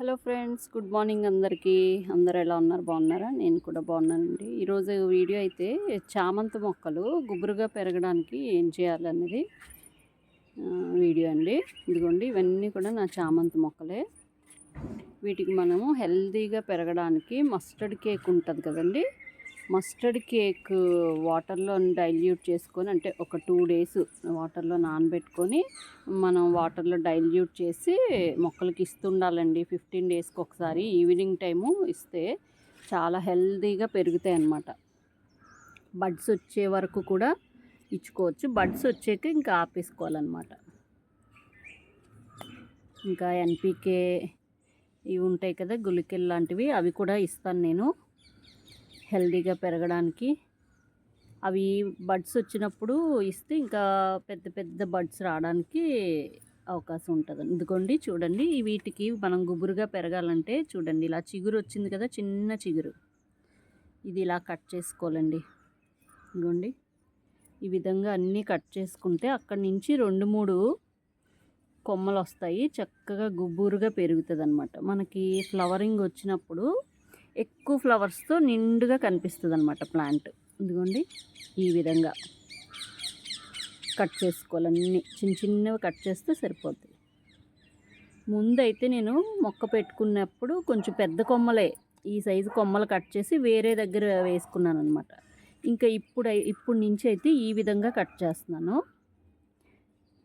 Hello friends good morning అందరికీ. అందరు ఎలా ఉన్నారు? బాగున్నారా? నేను కూడా బాగున్నానండి. ఈరోజు వీడియో అయితే చామంతి మొక్కలు గుబురుగా పెరగడానికి ఏం చేయాలనేది వీడియో అండి. ఇదిగోండి ఇవన్నీ కూడా నా చామంతి మొక్కలే. వీటికి మనము హెల్తీగా పెరగడానికి మస్టర్డ్ కేక్ ఉంటుంది కదండి. మస్టర్డ్ కేక్ వాటర్లో డైల్యూట్ చేసుకొని అంటే ఒక టూ డేస్ వాటర్లో నానబెట్టుకొని మనం వాటర్లో డైల్యూట్ చేసి మొక్కలకి ఇస్తుండాలండి. ఫిఫ్టీన్ డేస్కి ఒకసారి ఈవినింగ్ టైము ఇస్తే చాలా హెల్తీగా పెరుగుతాయి అన్నమాట. బడ్స్ వచ్చే వరకు కూడా ఇచ్చుకోవచ్చు. బడ్స్ వచ్చాక ఇంకా ఆపేసుకోవాలన్నమాట. ఇంకా ఎన్పికే ఇవి ఉంటాయి కదా గులికెల్ లాంటివి అవి కూడా ఇస్తాను నేను. హెల్దీగా పెరగడానికి. అవి బడ్స్ వచ్చినప్పుడు ఇస్తే ఇంకా పెద్ద పెద్ద బడ్స్ రావడానికి అవకాశం ఉంటుంది. ఎందుకండి చూడండి. వీటికి మనం గుబురుగా పెరగాలంటే చూడండి ఇలా చిగురు వచ్చింది కదా చిన్న చిగురు. ఇది ఇలా కట్ చేసుకోవాలండి. ఇదిగోండి. ఈ విధంగా అన్నీ కట్ చేసుకుంటే అక్కడి నుంచి రెండు మూడు కొమ్మలు వస్తాయి. చక్కగా గుబురుగా పెరుగుతుంది అనమాట మనకి ఫ్లవరింగ్ వచ్చినప్పుడు ఎక్కువ ఫ్లవర్స్తో నిండుగా కనిపిస్తుంది అనమాట ప్లాంట్. ఇదిగోండి ఈ విధంగా కట్ చేసుకోవాలి అన్నీ. చిన్న చిన్నవి కట్ చేస్తే సరిపోతుంది ముందైతే నేను మొక్క పెట్టుకున్నప్పుడు కొంచెం పెద్ద కొమ్మలే ఈ సైజు కొమ్మలు కట్ చేసి వేరే దగ్గర వేసుకున్నాను అనమాట ఇంకా ఇప్పుడు ఇప్పుడు నుంచి అయితే ఈ విధంగా కట్ చేస్తున్నాను.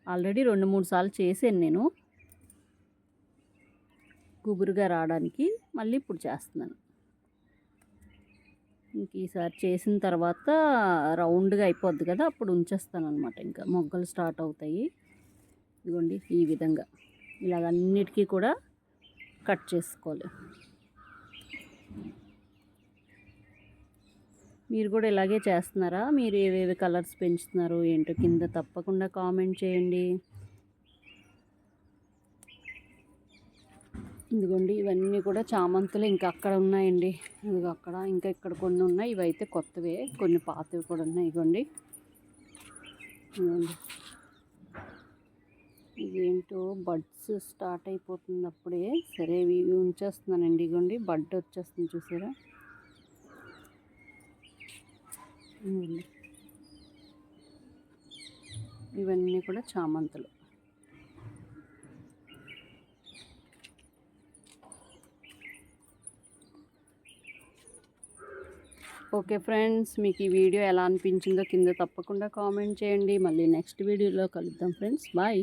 ఆల్రెడీ రెండు మూడు సార్లు చేశాను నేను. గుబురుగా రావడానికి మళ్ళీ ఇప్పుడు చేస్తున్నాను. ఇంక ఈసారి చేసిన తర్వాత రౌండ్గా అయిపోద్ది కదా అప్పుడు ఉంచేస్తాను అనమాట ఇంకా. మొగ్గలు స్టార్ట్ అవుతాయి. ఇదిగోండి ఈ విధంగా. ఇలాగ అన్నిటికీ కూడా కట్ చేసుకోవాలి. మీరు కూడా ఇలాగే చేస్తున్నారా? మీరు ఏవేవి కలర్స్ పెంచుతున్నారు? ఏంటో కింద తప్పకుండా కామెంట్ చేయండి. ఇదిగోండి ఇవన్నీ కూడా చామంతులు. ఇంకా అక్కడ ఉన్నాయండి. ఇదిగో అక్కడ ఇంకా ఇక్కడ కొన్ని ఉన్నాయి. ఇవైతే కొత్తవే కొన్ని పాతవి కూడా ఉన్నాయి. ఇదిగోండి. ఇదిగోండి. ఇదేంటో బడ్స్ స్టార్ట్ అయిపోతుంది అప్పుడే. సరే ఇవి ఉంచేస్తున్నానండి. ఇదిగోండి బడ్ వచ్చేస్తుంది చూసారా? ఇవన్నీ కూడా చామంతులు. ఓకే ఫ్రెండ్స్ మీకు ఈ వీడియో ఎలా అనిపించిందో కింద తప్పకుండా కామెంట్ చేయండి. మళ్ళీ నెక్స్ట్ వీడియోలో కలుద్దాం ఫ్రెండ్స్. బాయ్.